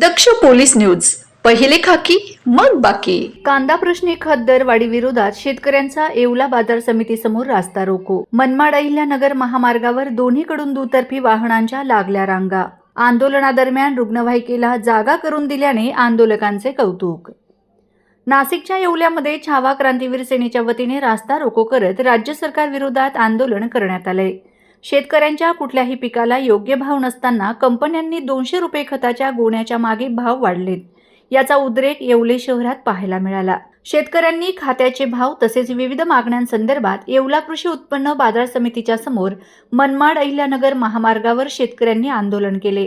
दक्ष police news. पहिले खाकी मग बाकी. कांदा प्रश्नी खत दरवाढी विरोधात शेतकऱ्यांचा येवला बाजार समितीसमोर रास्ता रोको. मनमाड अहिल्या नगर महामार्गावर दोन्हीकडून दुतर्फी वाहनांच्या लागल्या रांगा. आंदोलनादरम्यान रुग्णवाहिकेला जागा करून दिल्याने आंदोलकांचे कौतुक. नाशिकच्या येवल्यामध्ये छावा क्रांतीवीर सेनेच्या वतीने रास्ता रोको करत राज्य सरकार विरोधात आंदोलन करण्यात आले शेतकऱ्यांच्या कुठल्याही पिकाला योग्य भाव नसताना कंपन्यांनी दोनशे रुपये खताच्या गोण्याच्या मागे भाव वाढलेत. याचा उद्रेक येवले शहरात पाहायला मिळाला. शेतकऱ्यांनी खात्याचे भाव तसेच विविध मागण्यांसंदर्भात येवला कृषी उत्पन्न बाजार समितीच्या समोर मनमाड अहिल्यानगर महामार्गावर शेतकऱ्यांनी आंदोलन केले.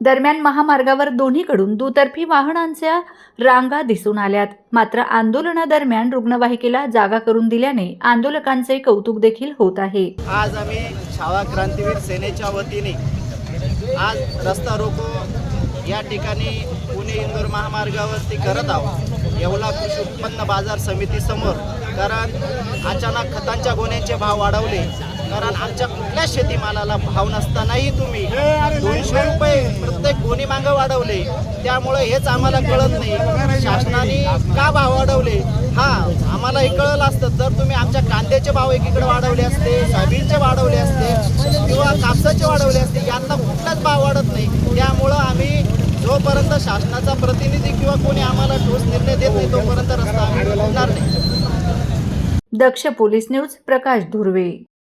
दरम्यान महामार्गावर दोन्हीकडून दुतर्फी वाहनांच्या रांगा दिसून आल्यात. मात्र आंदोलनादरम्यान रुग्णवाहिकेला जागा करून दिल्याने आंदोलकांचे कौतुक देखील होत आहे. आज आम्ही छावा क्रांतीवीर सेनेच्या वतीने आज रस्ता रोको या ठिकाणी पुणे इंदोर महामार्गावरती करत आहोत. येवला कृषी उत्पन्न बाजार समितीसमोर. कारण अचानक खतांच्या गोण्यांचे भाव वाढवले. कारण आमच्या कुठल्याच शेतीमालाला भाव नसतानाही तुम्ही दोनशे रुपये प्रत्येक गोणी मागं वाढवले. त्यामुळे हेच आम्हाला कळत नाही. शासनाने का भाव वाढवले? हा हे कळलं असतं. जर तुम्ही आमच्या कांद्याचे भाव एकीकडे वाढवले असते सोयाबीनचे वाढवले असते किंवा कापसाचे वाढवले असते यांना कुठलाच भाव वाढत नाही. त्यामुळं आम्ही जोपर्यंत शासनाचा प्रतिनिधी किंवा कोणी आम्हाला ठोस निर्णय देत नाही तोपर्यंत रस्ता आम्ही नाही. Daksh police news Prakash Dhurve.